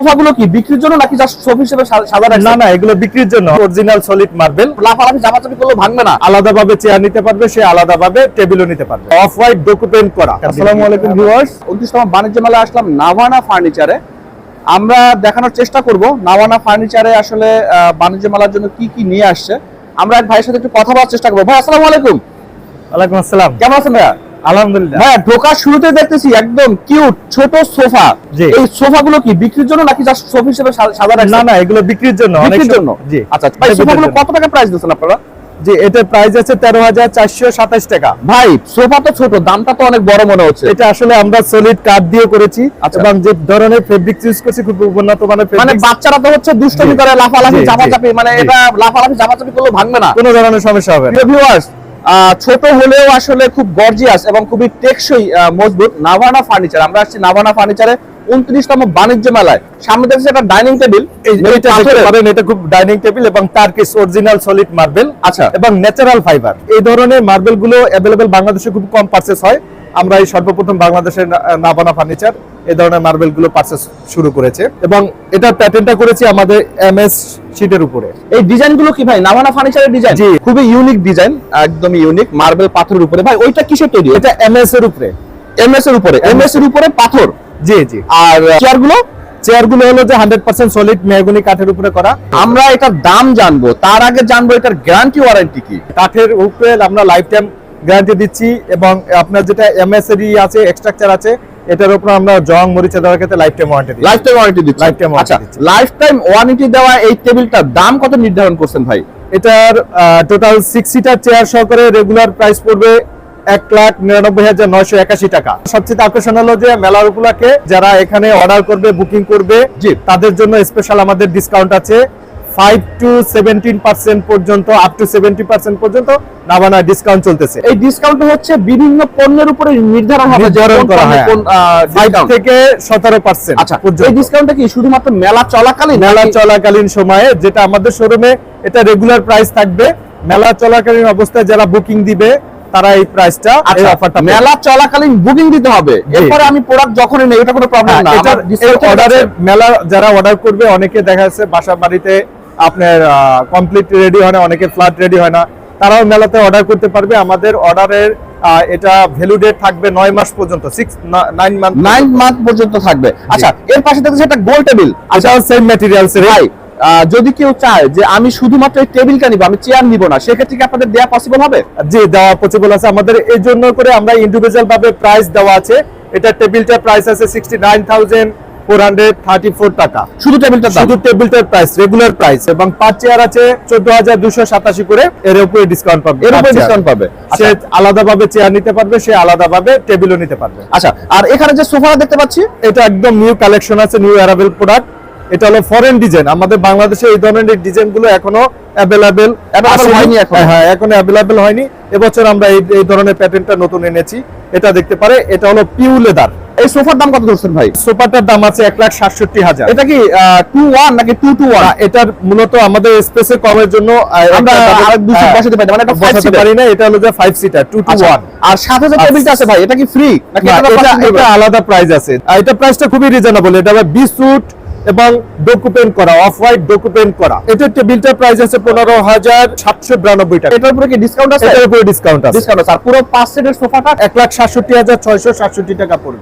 সোফাগুলো কি বিক্রির জন্য নাকি জাস্ট হিসেবে সাজা না না এগুলো বিক্রির জন্য। অরিজিনাল সলিড মার্বেল লাফালাফি চাপাচাপি করলেও ভাঙবে না? আলাদাভাবে চেয়ার নিতে পারবে সে আলাদাভাবে টেবিলও নিতে পারবে। অফ হোয়াইট ডকুমেন্ট করা। আসসালামু আলাইকুম ভিউয়ার্স বাণিজ্য মেলায় আসলাম নাভানা ফার্নিচারে আমরা দেখানোর চেষ্টা করব নাভানা ফার্নিচারে আসলে বাণিজ্য মেলার জন্য কি কি নিয়ে আসছে। আমরা এক ভাইয়ের সাথে একটু কথা বলার চেষ্টা করব। ভাই আসসালামু আলাইকুম। ওয়ালাইকুম আসসালাম। কেমন আছেন ভাইয়া? আলহামদুলিল্লাহ। ঢোকার শুরুতে দেখতেছি একদম কিউট ছোট সোফা। এই সোফাগুলো কি বিক্রির জন্য নাকি জাস্ট শোফ হিসেবে সা- না না এগুলো বিক্রির জন্য বিক্রির জন্য? জি। আচ্ছা ভাই সোফাগুলো কত টাকা প্রাইস দিচ্ছেন আপনারা? জন্য। এটার প্রাইস আছে তেরো হাজার চারশো সাতাশ টাকা। ভাই সোফা তো ছোট দামটা তো অনেক বড় মনে হচ্ছে। এটা আসলে আমরা সলিড কাঠ দিয়ে করেছি আচ্ছা। এবং যে ধরনের ফেব্রিক ইউজ করছি খুব উন্নত মানের মানে বাচ্চারা তো হচ্ছে দুষ্টমি। করে লাফালাফি চাপাচাপি মানে এটা লাফালাফি চাপাচাপি করলে ভাঙবে না। কোনো ধরনের সমস্যা হবে ভিউয়ার্স ছোট হলেও আসলে খুব গর্জিয়াস এবং খুবই টেকসই মজবুত নাভানা ফার্নিচার আমরা আসছি নাভানা ফার্নিচারে উনত্রিশতম বাণিজ্য মেলায়। সামনে দেখছি একটা ডাইনিং টেবিল এটা খুব ডাইনিং টেবিল এবং টার্কিশ অরিজিনাল সলিড মার্বেল আচ্ছা। এবং ন্যাচারাল ফাইবার এই ধরনের মার্বেলগুলো অ্যাভেলেবেল বাংলাদেশে খুব কম পারচেস হয়। আমরা এই সর্বপ্রথম বাংলাদেশের নাবানা ফার্নিচার এই ধরনের মার্বেলগুলো পারচেস শুরু করেছে। এবং এটা প্যাটেন্টটা করেছি আমাদের এমএস শিটের উপরে। এই ডিজাইনগুলো কি ভাই? নাভানা ফার্নিচারের ডিজাইন? জি। খুবই ইউনিক ডিজাইন একদমই ইউনিক মার্বেল পাথরের উপরে। ভাই ওইটা কিসের তৈরি? এটা এমএস এর উপরে। এমএস এর উপরে। এমএস এর উপরে পাথর? জি জি। আর চেয়ারগুলো চেয়ারগুলো হলো যে হান্ড্রেড পার্সেন্ট সলিড মেহগুনি কাঠের উপরে করা। আমরা এটার দাম জানব। তার আগে জানব এটার গ্যারান্টি ওয়ারেন্টি কি? কাঠের উপরে আমরা লাইফ টাইম গ্যারান্টি দিচ্ছি এবং আপনার যেটা এমএস এর ই আছে এক্সট্রাকচার আছে এটার উপর আমরা জং মরিচা দেওয়ার ক্ষেত্রে লাইফ টাইম ওয়ারেন্টি দিচ্ছি। লাইফ টাইম ওয়ারেন্টি দিচ্ছি। Lifetime warranty আচ্ছা লাইফ টাইম ওয়ারেন্টি দেওয়া এই টেবিলটার দাম কত নির্ধারণ করছেন ভাই? এটার টোটাল সিক্স সিটার চেয়ার সহকারে রেগুলার প্রাইস পড়বে এক লাখ নিরানব্বই হাজার নয়শো একাশি টাকা। সবচেয়ে আকর্ষণ হলো যে মেলার উপলক্ষে যারা এখানে অর্ডার করবে বুকিং করবে। তাদের জন্য স্পেশাল আমাদের ডিসকাউন্ট আছে। ফাইভ টু সেভেন্টিন পার্সেন্ট পর্যন্ত আপ টু সেভেন্টি পার্সেন্ট পর্যন্ত নাবানা ডিসকাউন্ট চলতেছে। এই ডিসকাউন্ট হচ্ছে বিভিন্ন পণ্যের উপরে নির্ধারণ নির্ধারণ করা হয়। ফাইভ থেকে সতেরো পার্সেন্ট আচ্ছা এই ডিসকাউন্টটা কি শুধুমাত্র মেলা চলাকালীন মেলা চলাকালীন সময়ে যেটা আমাদের শোরুমে এটা রেগুলার প্রাইস থাকবে। মেলা চলাকালীন অবস্থায় যারা বুকিং দিবে তারা এই প্রাইসটা এই আচ্ছা, অফারটা মেলা চলাকালীন বুকিং দিতে হবে। এরপরে আমি প্রোডাক্ট যখনই নেই এটা কোনো প্রবলেম না। এটা আছে। মেলা যারা অর্ডার করবে অনেকে দেখা যাচ্ছে বাসা বাড়িতে আপনার কমপ্লিট রেডি হয় না অনেকে ফ্ল্যাট রেডি হয় না। তারাও মেলাতে অর্ডার করতে পারবে। আমাদের অর্ডারের এটা ভ্যালু ডেট থাকবে নয় মাস পর্যন্ত six nine month nine month পর্যন্ত থাকবে। আচ্ছা এর পাশে দেখতেছি একটা গোল টেবিল এটাও সেম ম্যাটেরিয়ালস ভাই যদি কেউ চায় যে আমি শুধুমাত্র এই টেবিলটা নিব আমি চেয়ার নিব না সেক্ষেত্রে কি আপনাদের দেওয়া পসিবল হবে? জি দেওয়া পসিবল আছে। আমাদের এই জন্য করে আমরা ইন্ডিভিজুয়াল ভাবে প্রাইস দেওয়া আছে। এটা টেবিলটার প্রাইস আছে sixty nine thousand four hundred thirty four টাকা। শুধু টেবিলটা শুধু টেবিলটার প্রাইস রেগুলার প্রাইস এবং পার চেয়ার আছে চোদ্দ হাজার দুশো সাতাশি করে এর উপরে ডিসকাউন্ট পাবে। এর উপরে ডিসকাউন্ট পাবে। সে আচ্ছা। আলাদাভাবে চেয়ার নিতে পারবে সে আলাদাভাবে টেবিলও নিতে পারবে। আচ্ছা আর এখানে যে সোফা দেখতে পাচ্ছি? এটা একদম নিউ কালেকশন আছে নিউ অ্যারাবেল প্রোডাক্ট এটা হলো ফরেন ডিজাইন আমাদের বাংলাদেশে এই ধরনের ডিজাইনগুলো এখনও? অ্যাভেলেবেল। হ্যাঁ এখনও অ্যাভেলেবেল হয়নি। এবছর আমরা এই ধরনের প্যাটার্নটা নতুন এনেছি। এটা দেখতে পারে এটা হলো পিউ লেদার এই সোফার দাম কত ধরছেন ভাই? সোফাটার দাম আছে এক লাখ সাতষট্টি হাজার। এটা কি টু ওয়ান নাকি টু টু ওয়ান এটার মূলত আমাদের স্পেসের কমের জন্য আহ, আমরা একটা double- আরেক দুশো বসাতে পারি মানে বসাতে পারি না এটা হলো যে five seater two two one আর সাথে যে টেবিলটা আছে ভাই এটা কি ফ্রি নাকি এটা এটা purchase এটা করবে? আলাদা প্রাইস আছে। এটা প্রাইসটা খুবই রিজনেবল এটা বি স্যুট এবং ডকুমেন্ট করা অফ হোয়াইট ডকুমেন্ট করা। টেবিলটার প্রাইস আছে পনেরো হাজার সাতশো বিরানব্বই টাকা। এটার উপরে কি ডিসকাউন্ট আছে? এটার উপরে ডিসকাউন্ট আছে। ডিসকাউন্ট আছে। আর পুরো পাঁচ সেটের সোফাটা? এক লাখ সাতষট্টি হাজার ছয়শো সাতষট্টি টাকা পড়বে।